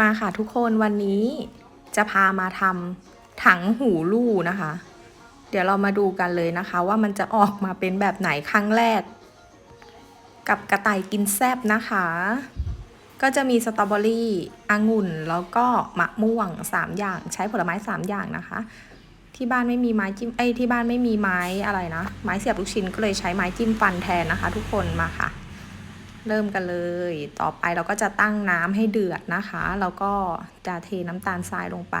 มาค่ะทุกคนวันนี้จะพามาทำถังหูลู่นะคะ เดี๋ยวเรามาดูกันเลยนะคะ ว่ามันจะออกมาเป็นแบบไหนครั้งแรก กับกระต่ายกินแซบนะคะ ก็จะมีสตรอเบอรี่องุ่นแล้วก็มะม่วง 3 อย่างใช้ผลไม้ 3 อย่างนะคะ ที่บ้านไม่มีไม้จิ้มเอ้ที่บ้านไม่มีไม้อะไรนะ ไม้เสียบลูกชิ้นก็เลยใช้ไม้จิ้มฟันแทนนะคะ ทุกคนมาค่ะ เริ่มกันเลย ต่อไปเราก็จะตั้งน้ำให้เดือดนะคะ แล้วก็จะเทน้ำตาลทรายลงไป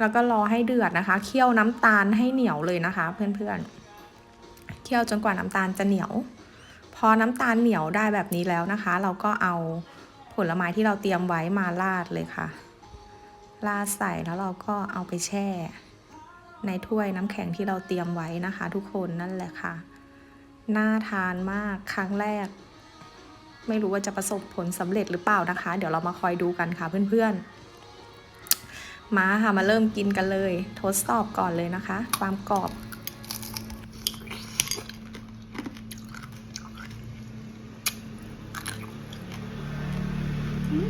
แล้วก็รอให้เดือดนะคะ เคี่ยวน้ำตาลให้เหนียวเลยนะคะ เพื่อนๆ เคี่ยวจนกว่าน้ำตาลจะเหนียว พอน้ำตาลเหนียวได้แบบนี้แล้วนะคะ เราก็เอาผลไม้ที่เราเตรียมไว้มาราดเลยค่ะ ราดใส่แล้วเราก็เอาไปแช่ ในถ้วยน้ำแข็งที่เราเตรียมไว้นะคะ ทุกคนนั่นแหละค่ะน่าทานมากครั้งแรก ไม่รู้ว่าจะประสบผลสำเร็จหรือเปล่านะคะ เดี๋ยวเรามาคอยดูกันค่ะเพื่อนๆ มาค่ะมาเริ่มกินกันเลย ทดสอบก่อนเลยนะคะ ความกรอบอืม